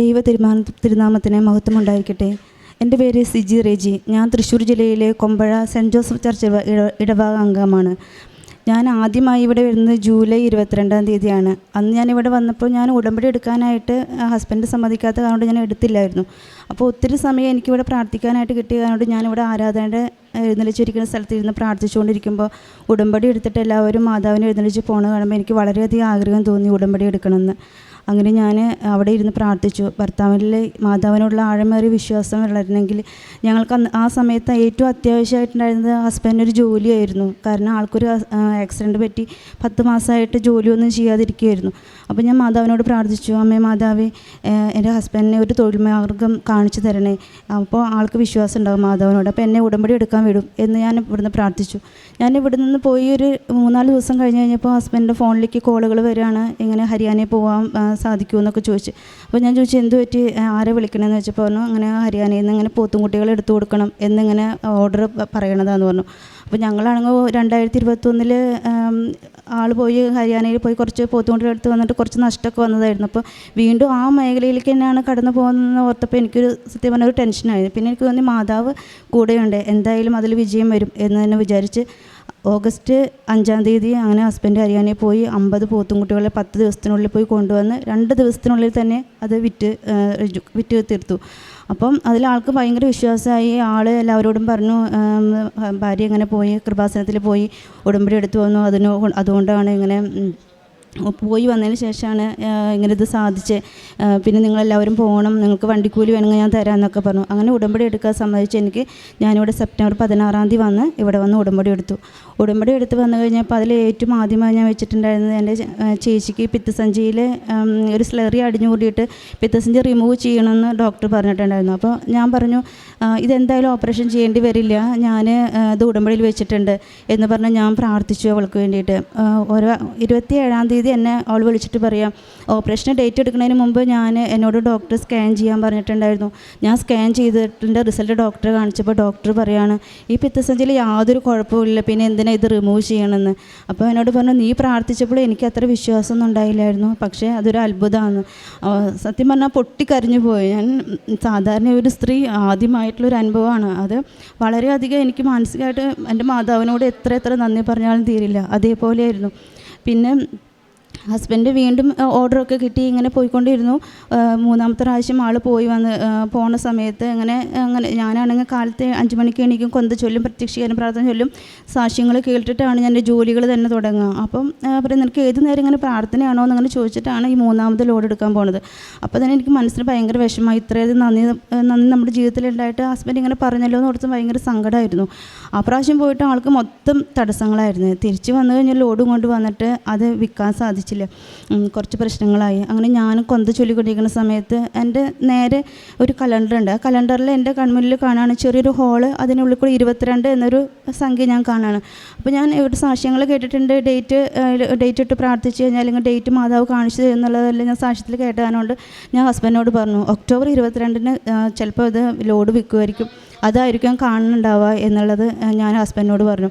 ദൈവ തിരുമാ തിരുനാമത്തിന് മഹത്വം ഉണ്ടായിരിക്കട്ടെ എന്റെ പേര് സിജി റേജി. ഞാൻ തൃശ്ശൂർ ജില്ലയിലെ കൊമ്പഴ സെന്റ് ജോസഫ് ചർച്ച് ഇട- ഇടവക അംഗമാണ്. ഞാൻ ആദ്യമായി ഇവിടെ വരുന്നത് ജൂലൈ ഇരുപത്തിരണ്ടാം തീയതിയാണ്. അന്ന് ഞാൻ ഇവിടെ വന്നപ്പോൾ ഞാൻ ഉടമ്പടി എടുക്കാനായിട്ട് ഹസ്ബൻഡ് സമ്മതിക്കാത്ത കാരണം ഞാൻ എടുത്തില്ലായിരുന്നു. അപ്പോൾ ഒത്തിരി സമയം എനിക്കിവിടെ പ്രാർത്ഥിക്കാനായിട്ട് കിട്ടിയ കാരണം ഞാനിവിടെ ആരാധനയുടെ എഴുന്നള്ളിച്ചിരിക്കുന്ന സ്ഥലത്ത് ഇരുന്ന് പ്രാർത്ഥിച്ചുകൊണ്ടിരിക്കുമ്പോൾ ഉടമ്പടി എടുത്തിട്ട് എല്ലാവരും മാതാവിനെ എഴുന്നള്ളിച്ച് പോകണ കാണുമ്പോൾ എനിക്ക് വളരെയധികം ആഗ്രഹം തോന്നി ഉടമ്പടി എടുക്കണമെന്ന്. അങ്ങനെ ഞാൻ അവിടെ ഇരുന്ന് പ്രാർത്ഥിച്ചു. ഭർത്താവിൽ മാതാവിനോടുള്ള ആഴമേറിയ വിശ്വാസം വളരണമെങ്കിൽ ഞങ്ങൾക്ക് അന്ന് ആ സമയത്ത് ഏറ്റവും അത്യാവശ്യമായിട്ടുണ്ടായിരുന്നത് ഹസ്ബൻഡിനൊരു ജോലിയായിരുന്നു. കാരണം ആൾക്കൊരു ആക്സിഡന്റ് പറ്റി പത്ത് മാസമായിട്ട് ജോലിയൊന്നും ചെയ്യാതിരിക്കുകയായിരുന്നു അപ്പോൾ ഞാൻ മാതാവിനോട് പ്രാർത്ഥിച്ചു അമ്മേ മാതാവേ എന്റെ ഹസ്ബൻഡിനെ ഒരു തൊഴിൽ മാർഗം കാണിച്ചു തരണേ. അപ്പോൾ ആൾക്ക് വിശ്വാസം ഉണ്ടാകും മാതാവിനോട്. അപ്പോൾ എന്നെ ഉടമ്പടി എടുക്കാൻ വിടും എന്ന് ഞാൻ ഇവിടുന്ന് പ്രാർത്ഥിച്ചു. ഞാൻ ഇവിടെ നിന്ന് പോയി ഒരു മൂന്നാൽ ദിവസം കഴിഞ്ഞ് കഴിഞ്ഞപ്പോൾ ഹസ്ബൻഡിന്റെ ഫോണിലേക്ക് കോളുകൾ വരികയാണ്. ഇങ്ങനെ ഹരിയാനയിൽ പോകാൻ ആ, സാധിക്കുമോ എന്നൊക്കെ ചോദിച്ചു. അപ്പോൾ ഞാൻ ചോദിച്ചു എന്ത് പറ്റി? ആരെ വിളിക്കണമെന്ന് വെച്ചപ്പോൾ പറഞ്ഞു അങ്ങനെ ഹരിയാനയിൽ നിന്ന് ഇങ്ങനെ പോത്തുംകുട്ടികളെ എടുത്തു കൊടുക്കണം എന്നിങ്ങനെ ഓർഡർ പറയണതാന്ന് പറഞ്ഞു. അപ്പോൾ ഞങ്ങളാണെങ്കിൽ രണ്ടായിരത്തി ഇരുപത്തൊന്നിൽ ആൾ പോയി ഹരിയാനയിൽ പോയി കുറച്ച് പോത്തുംകുട്ടികൾ എടുത്ത് വന്നിട്ട് കുറച്ച് നഷ്ടമൊക്കെ വന്നതായിരുന്നു. അപ്പോൾ വീണ്ടും ആ മേഖലയിലേക്ക് തന്നെയാണ് കടന്നു പോകുന്നതെന്ന് ഓർത്തപ്പോൾ എനിക്കൊരു സത്യം പറഞ്ഞ ഒരു ടെൻഷനായിരുന്നു പിന്നെ എനിക്ക് തോന്നി മാതാവ് കൂടെയുണ്ട് എന്തായാലും അതിൽ വിജയം വരും എന്ന് തന്നെ വിചാരിച്ച് ഓഗസ്റ്റ് അഞ്ചാം തീയതി അങ്ങനെ ഹസ്ബൻഡ് ഹരിയാനയിൽ പോയി അമ്പത് പോത്തുംകുട്ടികളെ പത്ത് ദിവസത്തിനുള്ളിൽ പോയി കൊണ്ടുവന്ന് രണ്ട് ദിവസത്തിനുള്ളിൽ തന്നെ അത് വിറ്റ് വിറ്റ് തീർത്തു. അപ്പം അതിൽ ആൾക്ക് ഭയങ്കര വിശ്വാസമായി. ആൾ എല്ലാവരോടും പറഞ്ഞു ഭാര്യ ഇങ്ങനെ പോയി കൃപാസനത്തിൽ പോയി ഉടമ്പടി എടുത്തു വന്നു. അതിനോ അതുകൊണ്ടാണ് ഇങ്ങനെ പോയി വന്നതിന് ശേഷമാണ് ഇങ്ങനെ ഇത് സാധിച്ച്. പിന്നെ നിങ്ങളെല്ലാവരും പോകണം നിങ്ങൾക്ക് വണ്ടിക്കൂലി വേണമെങ്കിൽ ഞാൻ തരാം എന്നൊക്കെ പറഞ്ഞു. അങ്ങനെ ഉടമ്പടി എടുക്കാൻ സമ്മതിച്ച് എനിക്ക് ഞാനിവിടെ സെപ്റ്റംബർ പതിനാറാം തീയതി വന്ന് ഇവിടെ വന്ന് ഉടമ്പടി എടുത്തു. ഉടമ്പടി എടുത്ത് വന്നു കഴിഞ്ഞപ്പോൾ അതിൽ ഏറ്റവും ആദ്യമായി ഞാൻ വെച്ചിട്ടുണ്ടായിരുന്നത് എന്റെ ചേച്ചിക്ക് പിത്തസഞ്ചിയിൽ ഒരു സ്ലറി അടിഞ്ഞു കൂടിയിട്ട് പിത്തസഞ്ചി റിമൂവ് ചെയ്യണമെന്ന് ഡോക്ടർ പറഞ്ഞിട്ടുണ്ടായിരുന്നു. അപ്പോൾ ഞാൻ പറഞ്ഞു ഇതെന്തായാലും ഓപ്പറേഷൻ ചെയ്യേണ്ടി വരില്ല. ഞാൻ ഇത് ഉടമ്പടിയിൽ വെച്ചിട്ടുണ്ട് എന്ന് പറഞ്ഞ് ഞാൻ പ്രാർത്ഥിച്ചു അവൾക്ക് വേണ്ടിയിട്ട്. ഓരോ ഇരുപത്തി ഏഴാം തീയതി എന്നെ അവൾ വിളിച്ചിട്ട് പറയാം ഓപ്പറേഷന് ഡേറ്റ് എടുക്കുന്നതിന് മുമ്പ് ഞാൻ എന്നോട് ഡോക്ടർ സ്കാൻ ചെയ്യാൻ പറഞ്ഞിട്ടുണ്ടായിരുന്നു. ഞാൻ സ്കാൻ ചെയ്തിട്ടുണ്ട് റിസൾട്ട് ഡോക്ടറെ കാണിച്ചപ്പോൾ ഡോക്ടർ പറയാണ് ഈ പിത്തസഞ്ചിയിൽ യാതൊരു കുഴപ്പമില്ല പിന്നെ എന്തിനാ ഇത് റിമൂവ് ചെയ്യണമെന്ന് അപ്പോൾ എന്നോട് പറഞ്ഞു നീ പ്രാർത്ഥിച്ചപ്പോൾ എനിക്ക് അത്ര വിശ്വാസമൊന്നും ഉണ്ടായില്ലായിരുന്നു പക്ഷേ അതൊരു അത്ഭുതമാണ്. സത്യം പറഞ്ഞാൽ പൊട്ടിക്കരിഞ്ഞു പോയി. ഞാൻ സാധാരണ ഒരു സ്ത്രീ ആദ്യമായിട്ടുള്ളൊരു അനുഭവമാണ്. അത് വളരെയധികം എനിക്ക് മാനസികമായിട്ട് എന്റെ മാതാവിനോട് എത്ര എത്ര നന്ദി പറഞ്ഞാലും തീരില്ല. അതേപോലെയായിരുന്നു. പിന്നെ ഹസ്ബൻഡ് വീണ്ടും ഓർഡറൊക്കെ കിട്ടി ഇങ്ങനെ പോയിക്കൊണ്ടിരുന്നു. മൂന്നാമത്തെ പ്രാവശ്യം ആൾ പോയി വന്ന് പോണ സമയത്ത് അങ്ങനെ അങ്ങനെ ഞാനാണെങ്കിൽ കാലത്ത് അഞ്ച് മണിക്ക് എണീക്കും കൊന്ത ചൊല്ലും പ്രത്യക്ഷീകരണ പ്രാർത്ഥന ചൊല്ലും സാക്ഷ്യങ്ങൾ കേട്ടിട്ടാണ് ഞാൻ ജോലികൾ തന്നെ തുടങ്ങുക. അപ്പം പറയും നിനക്ക് ഏത് നേരം ഇങ്ങനെ പ്രാർത്ഥനയാണോ എന്നങ്ങനെ ചോദിച്ചിട്ടാണ് ഈ മൂന്നാമത് ലോഡ് എടുക്കാൻ പോണത്. അപ്പോൾ തന്നെ എനിക്ക് മനസ്സിന് ഭയങ്കര വിഷമമായി. ഇത്രയധികം നന്ദി നന്ദി നമ്മുടെ ജീവിതത്തിലുണ്ടായിട്ട് ഹസ്ബൻഡ് ഇങ്ങനെ പറഞ്ഞല്ലോ എന്ന് ഓർത്ത് ഭയങ്കര സങ്കടമായിരുന്നു. ആ പ്രാവശ്യം പോയിട്ട് ആൾക്ക് മൊത്തം തടസ്സങ്ങളായിരുന്നു. തിരിച്ച് വന്നു കഴിഞ്ഞാൽ ലോഡ് കൊണ്ട് വന്നിട്ട് അത് വിൽക്കാൻ സാധിച്ചില്ല. ഉം, കുറച്ച് പ്രശ്നങ്ങളായി. അങ്ങനെ ഞാൻ കൊന്ത ചൊല്ലിക്കൊണ്ടിരിക്കുന്ന സമയത്ത് എന്റെ നേരെ ഒരു കലണ്ടർ ഉണ്ട്. ആ കലണ്ടറിൽ എന്റെ കൺമുന്നിൽ കാണാണ് ചെറിയൊരു ഹോൾ അതിനുള്ളിൽ കൂടി ഇരുപത്തിരണ്ട് എന്നൊരു സംഖ്യ ഞാൻ കാണാണ്. അപ്പോൾ ഞാൻ ഇവിടെ സാക്ഷ്യങ്ങൾ കേട്ടിട്ടുണ്ട്. ഡേറ്റ് ഡേറ്റ് ഇട്ട് പ്രാർത്ഥിച്ച് കഴിഞ്ഞാൽ അല്ലെങ്കിൽ ഡേറ്റ് മാതാവ് കാണിച്ചു എന്നുള്ളതല്ല ഞാൻ സാക്ഷ്യത്തിൽ കേട്ടതുകൊണ്ട് ഞാൻ ഹസ്ബൻഡിനോട് പറഞ്ഞു ഒക്ടോബർ ഇരുപത്തിരണ്ടിന് ചിലപ്പോൾ ഇത് ലോഡ് വിൽക്കുമായിരിക്കും അതായിരിക്കും കാണുന്നുണ്ടാവുക എന്നുള്ളത് ഞാൻ ഹസ്ബൻഡിനോട് പറഞ്ഞു.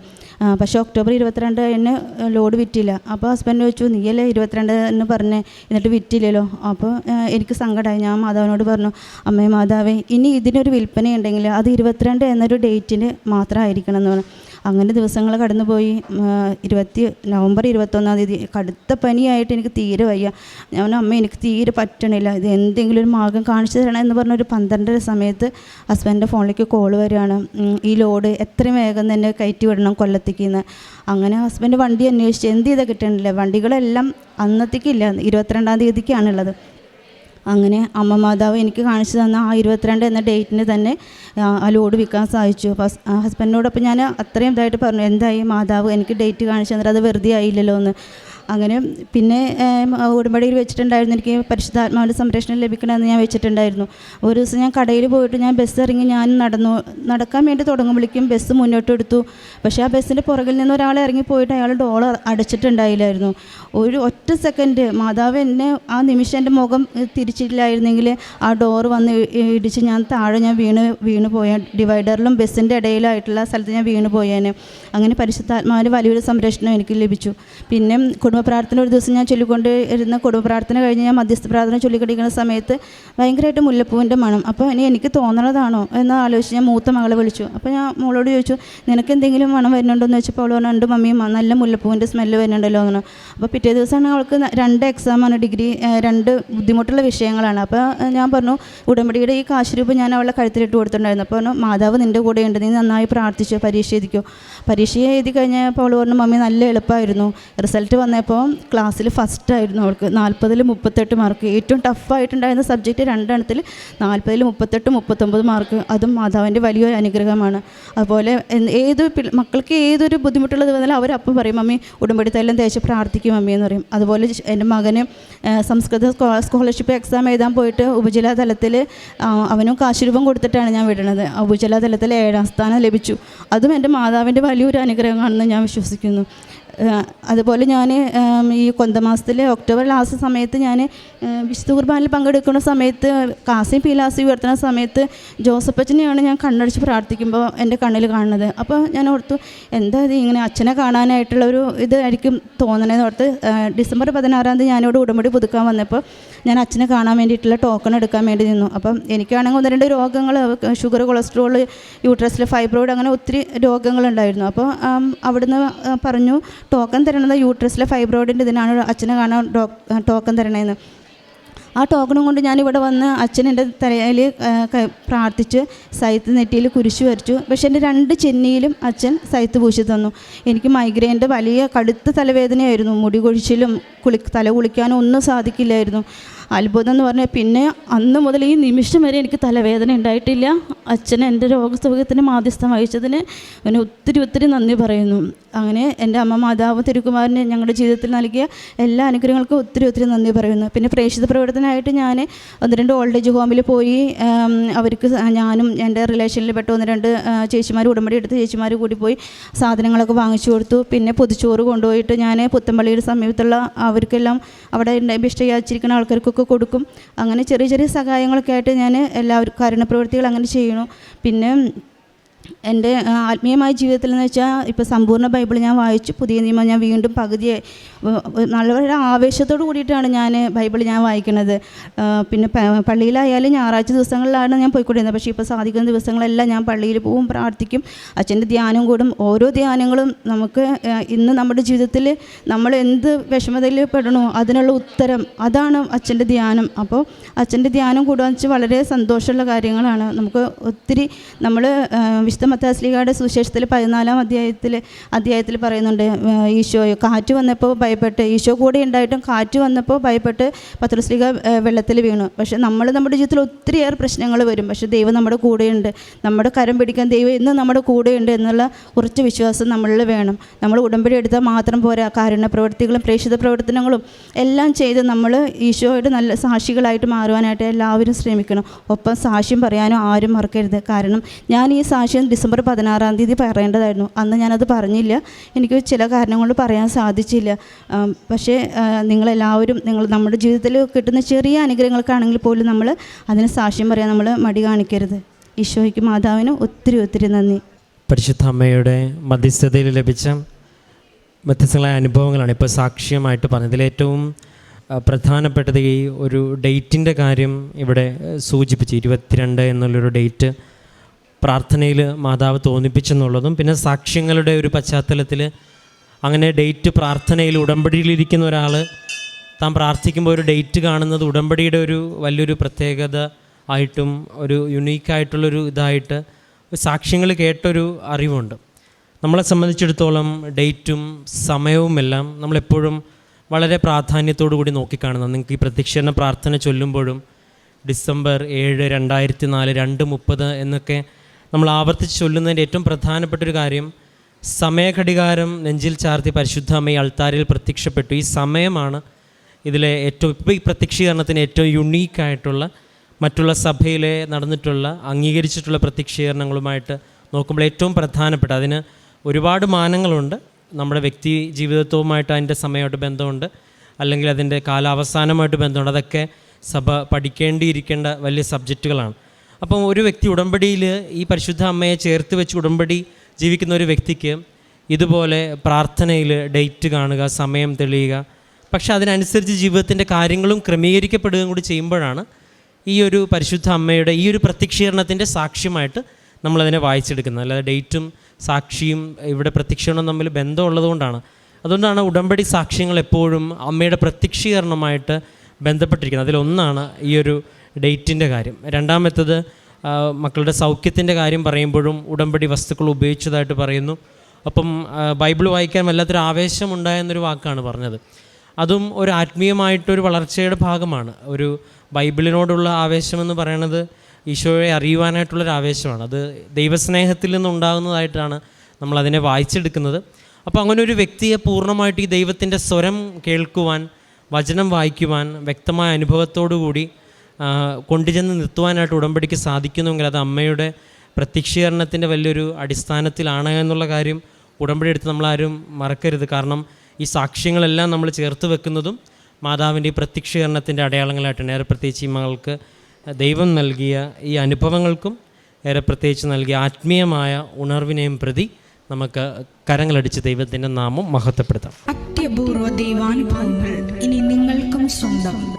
പക്ഷേ ഒക്ടോബർ ഇരുപത്തിരണ്ട് എന്നെ ലോഡ് വിറ്റില്ല. അപ്പോൾ ഹസ്ബൻഡ് ചോദിച്ചു നീയല്ലേ ഇരുപത്തിരണ്ട് എന്ന് പറഞ്ഞേ എന്നിട്ട് വിറ്റില്ലല്ലോ? അപ്പോൾ എനിക്ക് സങ്കടമായി ഞാൻ മാതാവിനോട് പറഞ്ഞു അമ്മേ മാതാവേ ഇനി ഇതിനൊരു വിൽപ്പന ഉണ്ടെങ്കിൽ അത് ഇരുപത്തിരണ്ട് എന്നൊരു ഡേറ്റിന് മാത്രമായിരിക്കണം എന്ന് പറഞ്ഞു. അങ്ങനെ ദിവസങ്ങൾ കടന്നുപോയി. ഇരുപത്തി നവംബർ ഇരുപത്തൊന്നാം തീയതി കടുത്ത പനിയായിട്ട് എനിക്ക് തീരെ വയ്യ. ഞാൻ അമ്മ എനിക്ക് തീരെ പറ്റണില്ല. ഇത് എന്തെങ്കിലും ഒരു മാർഗം കാണിച്ചു തരണം എന്ന് പറഞ്ഞ ഒരു പന്ത്രണ്ടര സമയത്ത് ഹസ്ബൻഡിന്റെ ഫോണിലേക്ക് കോൾ വരികയാണ്. ഈ ലോഡ് എത്രയും വേഗം തന്നെ കയറ്റി വിടണം കൊല്ലത്തേക്ക് എന്ന് അങ്ങനെ ഹസ്ബൻഡ് വണ്ടി അന്വേഷിച്ച് എന്ത് ചെയ്താൽ കിട്ടണില്ല. വണ്ടികളെല്ലാം അന്നത്തേക്കില്ല. ഇരുപത്തിരണ്ടാം തീയതിക്കാണുള്ളത്. അങ്ങനെ അമ്മ മാതാവ് എനിക്ക് കാണിച്ചു തന്ന ആ ഇരുപത്തിരണ്ട് എന്ന ഡേറ്റിന് തന്നെ ആ, ലോഡ് വിൽക്കാൻ സാധിച്ചു. ഹസ്- ഹസ്ബൻഡിനോടൊപ്പം ഞാൻ അത്രയും ഇതായിട്ട് പറഞ്ഞു എന്തായി മാതാവ് എനിക്ക് ഡേറ്റ് കാണിച്ചു തന്നിട്ട് അത് വെറുതെ ആയില്ലല്ലോ എന്ന്. അങ്ങനെ പിന്നെ ഉടമ്പടിയിൽ വെച്ചിട്ടുണ്ടായിരുന്നു. എനിക്ക് പരിശുദ്ധാത്മാവിന്റെ സംരക്ഷണം ലഭിക്കണമെന്ന് ഞാൻ വെച്ചിട്ടുണ്ടായിരുന്നു. ഒരു ദിവസം ഞാൻ കടയിൽ പോയിട്ട് ഞാൻ ബസ് ഇറങ്ങി ഞാൻ നടന്നു. നടക്കാൻ വേണ്ടി തുടങ്ങുമ്പോഴേക്കും ബസ് മുന്നോട്ട് എടുത്തു. പക്ഷേ ആ ബസ്സിന്റെ പുറകിൽ നിന്ന് ഒരാൾ ഇറങ്ങി പോയിട്ട് അയാൾ ഡോളർ അടച്ചിട്ടുണ്ടായില്ലായിരുന്നു. ഒരു ഒറ്റ സെക്കൻഡ് മാതാവ് എന്നെ ആ നിമിഷം എന്റെ മുഖം തിരിച്ചിട്ടില്ലായിരുന്നെങ്കിൽ ആ ഡോർ വന്ന് ഇടിച്ച് ഞാൻ താഴെ ഞാൻ വീണ് വീണ് പോയ ഡിവൈഡറിലും ബസ്സിന്റെ ഇടയിലായിട്ടുള്ള സ്ഥലത്ത് ഞാൻ വീണ് പോയേനെ. അങ്ങനെ പരിശുദ്ധാത്മാവിന്റെ വലിയൊരു സംരക്ഷണം എനിക്ക് ലഭിച്ചു. പിന്നെ കുടുംബ കുടുംബ പ്രാർത്ഥന ഒരു ദിവസം ഞാൻ ചൊല്ലിക്കൊണ്ട് ഇരുന്ന കുടുംബ പ്രാർത്ഥന കഴിഞ്ഞ് ഞാൻ മധ്യസ്ഥ പ്രാർത്ഥന ചൊല്ലിക്കൊണ്ടിരിക്കുന്ന സമയത്ത് ഭയങ്കരമായിട്ട് മുല്ലപ്പൂവിന്റെ മണം. അപ്പോൾ ഇനി എനിക്ക് തോന്നണതാണോ എന്ന് ആലോചിച്ച് ഞാൻ മൂത്ത മകളെ വിളിച്ചു. അപ്പോൾ ഞാൻ മോളോട് ചോദിച്ചു നിനക്ക് എന്തെങ്കിലും മണം വരുന്നുണ്ടോ എന്ന് വെച്ചപ്പോൾ അവൾ പറഞ്ഞു രണ്ട് മമ്മി മ- നല്ല മുല്ലപ്പൂവിന്റെ സ്മെല്ല് വരുന്നുണ്ടല്ലോ എന്ന് അപ്പോൾ പിറ്റേ ദിവസമാണ് അവൾക്ക് രണ്ട് എക്സാമാണ് ഡിഗ്രി രണ്ട് ബുദ്ധിമുട്ടുള്ള വിഷയങ്ങളാണ്. അപ്പോൾ ഞാൻ പറഞ്ഞു ഉടമ്പടിയുടെ ഈ കാശ് രൂപ ഞാൻ അവളെ കഴുത്തിലിട്ട് കൊടുത്തിട്ടുണ്ടായിരുന്നു. അപ്പോൾ പറഞ്ഞു മാതാവ് നിന്റെ കൂടെയുണ്ട് നീ നന്നായി പ്രാർത്ഥിച്ചു പരീക്ഷ എഴുതിക്കോ. പരീക്ഷ എഴുതി കഴിഞ്ഞപ്പോൾ അവൾ പറഞ്ഞു മമ്മി നല്ല എളുപ്പമായിരുന്നു. റിസൾട്ട് വന്നപ്പോൾ ക്ലാസ്സിൽ ഫസ്റ്റ് ആയിരുന്നു അവൾക്ക്. നാൽപ്പതിൽ മുപ്പത്തെട്ട് മാർക്ക് ഏറ്റവും ടഫായിട്ടുണ്ടായിരുന്ന സബ്ജക്റ്റ് രണ്ടെണ്ണത്തിൽ നാൽപ്പതിൽ മുപ്പത്തെട്ട് മുപ്പത്തൊമ്പത് മാർക്ക് അതും മാതാവിന്റെ വലിയൊരു അനുഗ്രഹമാണ്. അതുപോലെ ഏത് മക്കൾക്ക് ഏതൊരു ബുദ്ധിമുട്ടുള്ളത് വന്നാലും അവരപ്പം പറയും മമ്മി ഉടമ്പടി തല്ലം തേച്ച് പ്രാർത്ഥിക്കും മമ്മി എന്ന് പറയും. അതുപോലെ എന്റെ മകന് സംസ്കൃത സ്കോളർഷിപ്പ് എക്സാം എഴുതാൻ പോയിട്ട് ഉപജില്ലാ തലത്തിൽ അവനും കാശുരൂപം കൊടുത്തിട്ടാണ് ഞാൻ വിടുന്നത്. ഉപജില്ലാ തലത്തിൽ ഏഴാം സ്ഥാനം ലഭിച്ചു. അതും എന്റെ മാതാവിന്റെ വലിയൊരു അനുഗ്രഹമാണെന്ന് ഞാൻ വിശ്വസിക്കുന്നു. അതുപോലെ ഞാൻ ഈ കൊന്തമാസത്തിൽ ഒക്ടോബർ ലാസ്റ്റ് സമയത്ത് ഞാൻ വിശുദ്ധ കുർബാനയിൽ പങ്കെടുക്കുന്ന സമയത്ത് കാസിയും പീലാസി ഉയർത്തുന്ന സമയത്ത് ജോസഫച്ചനെയാണ് ഞാൻ കണ്ണടിച്ച് പ്രാർത്ഥിക്കുമ്പോൾ എന്റെ കണ്ണിൽ കാണുന്നത്. അപ്പോൾ ഞാൻ ഓർത്തു എന്താ ഇത് ഇങ്ങനെ അച്ഛനെ കാണാനായിട്ടുള്ള ഒരു ഇതായിരിക്കും തോന്നണേന്ന് ഓർത്ത് ഡിസംബർ പതിനാറാം തീയതി ഞാനിവിടെ ഉടമ്പടി പുതുക്കാൻ വന്നപ്പോൾ ഞാൻ അച്ഛനെ കാണാൻ വേണ്ടിയിട്ടുള്ള ടോക്കൺ എടുക്കാൻ വേണ്ടി നിന്നു. അപ്പം എനിക്കാണെങ്കിൽ ഒന്ന് രണ്ട് രോഗങ്ങൾ ഷുഗർ കൊളസ്ട്രോൾ യൂട്രസിൽ ഫൈബ്രോയിഡ് അങ്ങനെ ഒത്തിരി രോഗങ്ങളുണ്ടായിരുന്നു. അപ്പോൾ അവിടുന്ന് പറഞ്ഞു ടോക്കൺ തരണത് യൂട്രസിലെ ഫൈബ്രോയിഡിന്റെ ഇതിനാണ് അച്ഛനെ കാണാൻ ടോക്കൺ തരണേന്ന്. ആ ടോക്കണും കൊണ്ട് ഞാനിവിടെ വന്ന് അച്ഛൻ എന്റെ തലയിൽ പ്രാർത്ഥിച്ച് സൈത്ത് നെറ്റിയിൽ കുരിശ് വരച്ചു. പക്ഷെ എന്റെ രണ്ട് ചെന്നിയിലും അച്ഛൻ സൈത്ത് പൂശി തന്നു. എനിക്ക് മൈഗ്രെയിന്റെ വലിയ കടുത്ത തലവേദനയായിരുന്നു. മുടി കൊഴിച്ചിലും കുളി തല കുളിക്കാനും ഒന്നും സാധിക്കില്ലായിരുന്നു. അത്ഭുതം എന്ന് പറഞ്ഞാൽ പിന്നെ അന്ന് മുതൽ ഈ നിമിഷം വരെ എനിക്ക് തലവേദന ഉണ്ടായിട്ടില്ല. അച്ഛൻ എന്റെ രോഗസുഖത്തിന് മാധ്യസ്ഥം വഹിച്ചതിന് അവന് ഒത്തിരി ഒത്തിരി നന്ദി പറയുന്നു. അങ്ങനെ എന്റെ അമ്മ മാതാവ് തിരുക്കുമാരന് ഞങ്ങളുടെ ജീവിതത്തിൽ നൽകിയ എല്ലാ അനുഗ്രഹങ്ങൾക്കും ഒത്തിരി ഒത്തിരി നന്ദി പറയുന്നു. പിന്നെ പ്രേക്ഷിത പ്രവർത്തനമായിട്ട് ഞാൻ ഒന്ന് രണ്ട് ഓൾഡ് ഏജ് ഹോമിൽ പോയി അവർക്ക് ഞാനും എന്റെ റിലേഷനിൽപ്പെട്ട ഒന്ന് രണ്ട് ചേച്ചിമാർ ഉടമ്പടി എടുത്ത് ചേച്ചിമാർ കൂടി പോയി സാധനങ്ങളൊക്കെ വാങ്ങിച്ചു കൊടുത്തു. പിന്നെ പൊതിച്ചോറ് കൊണ്ടുപോയിട്ട് ഞാൻ പുത്തമ്പള്ളിയുടെ സമീപത്തുള്ള അവർക്കെല്ലാം അവിടെ ഭിഷ്ടയാച്ചിരിക്കുന്ന ആൾക്കാർക്കൊക്കെ കൊടുക്കും. അങ്ങനെ ചെറിയ ചെറിയ സഹായങ്ങളൊക്കെ ആയിട്ട് ഞാൻ എല്ലാവർക്കും കാരുണ്യപ്രവൃത്തികൾ അങ്ങനെ ചെയ്യണു പിന്നെ എന്റെ ആത്മീയമായ ജീവിതത്തിൽ എന്ന് വെച്ചാൽ ഇപ്പോൾ സമ്പൂർണ ബൈബിൾ ഞാൻ വായിച്ചു പുതിയ നിയമം ഞാൻ വീണ്ടും പകുതി നല്ല ആവേശത്തോട് കൂടിയിട്ടാണ് ഞാൻ ബൈബിൾ ഞാൻ വായിക്കുന്നത്. പിന്നെ പള്ളിയിലായാലും ഞായറാഴ്ച ദിവസങ്ങളിലാണ് ഞാൻ പോയിക്കൊണ്ടിരുന്നത്. പക്ഷേ ഇപ്പോൾ സാധിക്കുന്ന ദിവസങ്ങളെല്ലാം ഞാൻ പള്ളിയിൽ പോവും പ്രാർത്ഥിക്കും അച്ഛന്റെ ധ്യാനം കൂടും. ഓരോ ധ്യാനങ്ങളും നമുക്ക് ഇന്ന് നമ്മുടെ ജീവിതത്തിൽ നമ്മൾ എന്ത് വിഷമതയിൽ പെടണോ അതിനുള്ള ഉത്തരം അതാണ് അച്ഛന്റെ ധ്യാനം. അപ്പോൾ അച്ഛന്റെ ധ്യാനം കൂടുക വെച്ചാൽ വളരെ സന്തോഷമുള്ള കാര്യങ്ങളാണ്. നമുക്ക് ഒത്തിരി നമ്മൾ വിശുദ്ധ മത്താസ്ലിഗയുടെ സുശേഷത്തിൽ പതിനാലാം അധ്യായത്തിൽ അധ്യായത്തിൽ പറയുന്നുണ്ട് ഈശോ കാറ്റ് വന്നപ്പോൾ ഭയപ്പെട്ട് ഈശോ കൂടെ ഉണ്ടായിട്ടും കാറ്റ് വന്നപ്പോൾ ഭയപ്പെട്ട് പത്രസ്ലിക വെള്ളത്തിൽ വീണു. പക്ഷെ നമ്മൾ നമ്മുടെ ജീവിതത്തിൽ ഒത്തിരിയേറെ പ്രശ്നങ്ങൾ വരും. പക്ഷെ ദൈവം നമ്മുടെ കൂടെയുണ്ട്. നമ്മുടെ കരം പിടിക്കാൻ ദൈവം ഇന്ന് നമ്മുടെ കൂടെയുണ്ട് എന്നുള്ള കുറച്ച് വിശ്വാസം നമ്മളിൽ വേണം. നമ്മൾ ഉടമ്പടി എടുത്താൽ മാത്രം പോരാ. കാരുണ്യ പ്രവർത്തികളും പ്രേക്ഷിത പ്രവർത്തനങ്ങളും എല്ലാം ചെയ്ത് നമ്മൾ ഈശോയുടെ നല്ല സാക്ഷികളായിട്ട് മാറുവാനായിട്ട് എല്ലാവരും ശ്രമിക്കണം. ഒപ്പം സാക്ഷ്യം പറയാനും ആരും മറക്കരുത്. കാരണം ഞാൻ ഈ സാക്ഷ്യം ഡിസംബർ പതിനാറാം തീയതി പറയേണ്ടതായിരുന്നു. അന്ന് ഞാനത് പറഞ്ഞില്ല. എനിക്ക് ചില കാരണം കൊണ്ട് പറയാൻ സാധിച്ചില്ല. പക്ഷേ നിങ്ങളെല്ലാവരും നിങ്ങൾ നമ്മുടെ ജീവിതത്തിൽ കിട്ടുന്ന ചെറിയ അനുഗ്രഹങ്ങൾക്കാണെങ്കിൽ പോലും നമ്മൾ അതിന് സാക്ഷ്യം പറയാൻ നമ്മൾ മടി കാണിക്കരുത്. ഈശോയ്ക്ക് മാതാവിന് ഒത്തിരി ഒത്തിരി നന്ദി. പരിശുദ്ധ അമ്മയുടെ മധ്യസ്ഥതയിൽ ലഭിച്ച വ്യത്യസ്തങ്ങളായ അനുഭവങ്ങളാണ് ഇപ്പോൾ സാക്ഷ്യമായിട്ട് പറഞ്ഞത് ഇതിലേറ്റവും പ്രധാനപ്പെട്ടത് ഈ ഒരു ഡേറ്റിന്റെ കാര്യം ഇവിടെ സൂചിപ്പിച്ചു. ഇരുപത്തിരണ്ട് എന്നുള്ളൊരു ഡേറ്റ് പ്രാർത്ഥനയിൽ മാതാവ് തോന്നിപ്പിച്ചെന്നുള്ളതും പിന്നെ സാക്ഷ്യങ്ങളുടെ ഒരു പശ്ചാത്തലത്തിൽ അങ്ങനെ ഡേറ്റ് പ്രാർത്ഥനയിൽ ഉടമ്പടിയിലിരിക്കുന്ന ഒരാൾ താൻ പ്രാർത്ഥിക്കുമ്പോൾ ഒരു ഡേറ്റ് കാണുന്നത് ഉടമ്പടിയുടെ ഒരു വലിയൊരു പ്രത്യേകത ആയിട്ടും ഒരു യുണീക്കായിട്ടുള്ളൊരു ഇതായിട്ട് സാക്ഷ്യങ്ങൾ കേട്ടൊരു അറിവുണ്ട്. നമ്മളെ സംബന്ധിച്ചിടത്തോളം ഡേറ്റും സമയവും സമയവുമെല്ലാം നമ്മളെപ്പോഴും വളരെ പ്രാധാന്യത്തോടു കൂടി നോക്കിക്കാണുന്നത് നിങ്ങൾക്ക് ഈ പ്രത്യക്ഷീകരണ പ്രാർത്ഥന ചൊല്ലുമ്പോഴും ഡിസംബർ ഏഴ് രണ്ടായിരത്തി നാല് രണ്ട് മുപ്പത് എന്നൊക്കെ നമ്മൾ ആവർത്തിച്ച് ചൊല്ലുന്നതിന്റെ ഏറ്റവും പ്രധാനപ്പെട്ട ഒരു കാര്യം സമയഘടികാരം നെഞ്ചിൽ ചാർത്തി പരിശുദ്ധ അമ്മ ഈ അൾത്താരിൽ പ്രത്യക്ഷപ്പെട്ടു. ഈ സമയമാണ് ഇതിലെ ഏറ്റവും ഇപ്പോൾ ഈ പ്രത്യക്ഷീകരണത്തിന് ഏറ്റവും യുണീക്കായിട്ടുള്ള മറ്റുള്ള സഭയിലെ നടന്നിട്ടുള്ള അംഗീകരിച്ചിട്ടുള്ള പ്രത്യക്ഷീകരണങ്ങളുമായിട്ട് നോക്കുമ്പോൾ ഏറ്റവും പ്രധാനപ്പെട്ട അതിന് ഒരുപാട് മാനങ്ങളുണ്ട്. നമ്മുടെ വ്യക്തി ജീവിതത്വവുമായിട്ട് അതിന്റെ സമയമായിട്ട് ബന്ധമുണ്ട്. അല്ലെങ്കിൽ അതിന്റെ കാലാവസാനമായിട്ട് ബന്ധമുണ്ട്. അതൊക്കെ സഭ പഠിക്കേണ്ടിയിരിക്കേണ്ട വലിയ സബ്ജക്റ്റുകളാണ്. അപ്പം ഒരു വ്യക്തി ഉടമ്പടിയിൽ ഈ പരിശുദ്ധ അമ്മയെ ചേർത്ത് വെച്ച് ഉടമ്പടി ജീവിക്കുന്ന ഒരു വ്യക്തിക്ക് ഇതുപോലെ പ്രാർത്ഥനയിൽ ഡേറ്റ് കാണുക സമയം തെളിയുക പക്ഷേ അതിനനുസരിച്ച് ജീവിതത്തിന്റെ കാര്യങ്ങളും ക്രമീകരിക്കപ്പെടുകയും കൂടി ചെയ്യുമ്പോഴാണ് ഈ ഒരു പരിശുദ്ധ അമ്മയുടെ ഈ ഒരു പ്രത്യക്ഷീകരണത്തിന്റെ സാക്ഷ്യമായിട്ട് നമ്മളതിനെ വായിച്ചെടുക്കുന്നത്. അല്ലാതെ ഡേറ്റും സാക്ഷിയും ഇവിടെ പ്രത്യക്ഷീകരണം തമ്മിൽ ബന്ധമുള്ളതുകൊണ്ടാണ്. അതുകൊണ്ടാണ് ഉടമ്പടി സാക്ഷ്യങ്ങൾ എപ്പോഴും അമ്മയുടെ പ്രത്യക്ഷീകരണമായിട്ട് ബന്ധപ്പെട്ടിരിക്കുന്നത്. അതിലൊന്നാണ് ഈ ഒരു ഡേറ്റിന്റെ കാര്യം. രണ്ടാമത്തേത് മക്കളുടെ സൗഖ്യത്തിന്റെ കാര്യം പറയുമ്പോഴും ഉടമ്പടി വസ്തുക്കൾ ഉപയോഗിച്ചതായിട്ട് പറയുന്നു. അപ്പം ബൈബിൾ വായിക്കാൻ വല്ലാത്തൊരു ആവേശമുണ്ടായെന്നൊരു വാക്കാണ് പറഞ്ഞത്. അതും ഒരു ആത്മീയമായിട്ടൊരു വളർച്ചയുടെ ഭാഗമാണ്. ഒരു ബൈബിളിനോടുള്ള ആവേശമെന്ന് പറയുന്നത് ഈശോയെ അറിയുവാനായിട്ടുള്ളൊരു ആവേശമാണ്. അത് ദൈവസ്നേഹത്തിൽ നിന്നുണ്ടാകുന്നതായിട്ടാണ് നമ്മളതിനെ വായിച്ചെടുക്കുന്നത്. അപ്പോൾ അങ്ങനെ ഒരു വ്യക്തിയെ പൂർണമായിട്ട് ഈ ദൈവത്തിന്റെ സ്വരം കേൾക്കുവാൻ വചനം വായിക്കുവാൻ വ്യക്തമായ അനുഭവത്തോടു കൂടി കൊണ്ടുചെന്ന് നിർത്തുവാനായിട്ട് ഉടമ്പടിക്ക് സാധിക്കുന്നുവെങ്കിൽ അത് അമ്മയുടെ പ്രത്യക്ഷീകരണത്തിന്റെ വലിയൊരു അടിസ്ഥാനത്തിലാണ് എന്നുള്ള കാര്യം ഉടമ്പടി എടുത്ത് നമ്മളാരും മറക്കരുത്. കാരണം ഈ സാക്ഷ്യങ്ങളെല്ലാം നമ്മൾ ചേർത്ത് വെക്കുന്നതും മാതാവിന്റെ ഈ പ്രത്യക്ഷീകരണത്തിന്റെ അടയാളങ്ങളായിട്ടാണ് ഏറെ പ്രത്യേകിച്ച് ഈ മകൾക്ക് ദൈവം നൽകിയ ഈ അനുഭവങ്ങൾക്കും ഏറെ പ്രത്യേകിച്ച് നൽകിയ ആത്മീയമായ ഉണർവിനെയും പ്രതി നമുക്ക് കരങ്ങളടിച്ച് ദൈവത്തിന്റെ നാമം മഹത്വപ്പെടുത്താം. അത്യപൂർവ ദൈവാനുഭവങ്ങൾ ഇനി നിങ്ങൾക്കും സ്വന്തം.